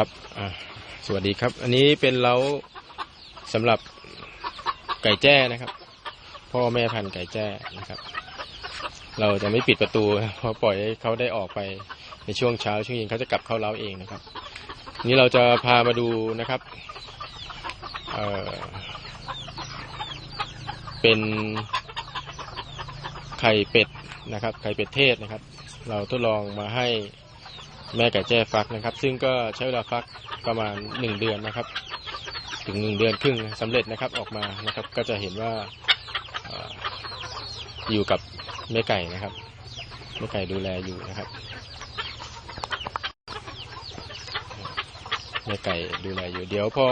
ครับสวัสดีครับ อันนี้เป็นเล้าสำหรับไก่แจ้นะครับ พ่อแม่พันธุ์ไก่แจ้นะครับ เราจะไม่ปิดประตูเพราะปล่อยให้เขาได้ออกไปในช่วงเช้าช่วงเย็นเขาจะกลับเข้าเล้าเองนะครับ นี้เราจะพามาดูนะครับเเป็นไข่เป็ดนะครับ ไข่เป็ดเทศนะครับ เราทดลองมาให้ แม่ไก่แจ้ฟักนะครับ ซึ่งก็ใช้เวลาฟักประมาณหนึ่งเดือนนะครับ ถึงหนึ่งเดือนครึ่งสำเร็จนะครับออกมานะครับ ก็จะเห็นว่าเอ่ออยู่กับแม่ไก่นะครับแม่ไก่ดูแลอยู่นะครับแม่ไก่ดูแลอยู่ เดี๋ยวพอ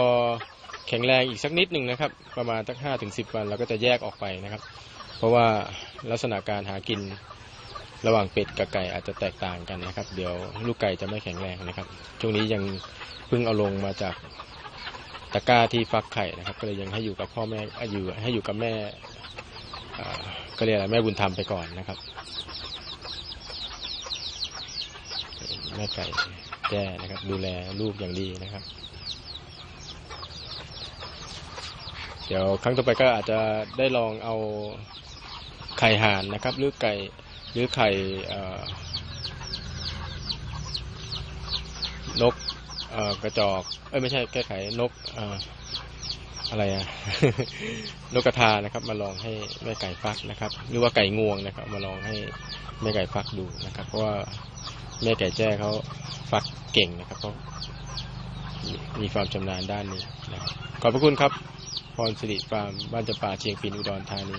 แข็งแรงอีกสักนิดหนึ่งนะครับ ประมาณสักห้าถึงสิบวันเราก็จะแยกออกไปนะครับ เพราะว่าลักษณะการหากิน ระหว่างเป็ดกับไก่อาจจะแตกต่างกันนะครับ เดี๋ยวลูกไก่จะไม่แข็งแรงนะครับ ช่วงนี้ยังเพิ่งเอาลงมาจากตะกร้าที่ฟักไข่นะครับ ก็เลยยังให้อยู่กับพ่อแม่อยู่ให้อยู่กับแม่ก็เรียกอะไรแม่บุญธรรมไปก่อนนะครับแม่ไก่แจ้นะครับ ดูแลลูกอย่างดีนะครับ เดี๋ยวครั้งต่อไปก็อาจจะได้ลองเอาไข่ห่านนะครับ หรือไก่ หรือไข่นกกระจอก เอ้ยไม่ใช่แก้ไขนกอะไรอะนกกระทานะครับ มาลองให้แม่ไก่ฟักนะครับ หรือว่าไก่งวงนะครับ มาลองให้แม่ไก่ฟักดูนะครับ เพราะว่าแม่ไก่แจ้เขาฟักเก่งนะครับเขามีมีความชำนาญด้านนี้นะครับขอบพระคุณครับพรสิริฟาร์มบ้านจำปาเชียงปินอุดรธานี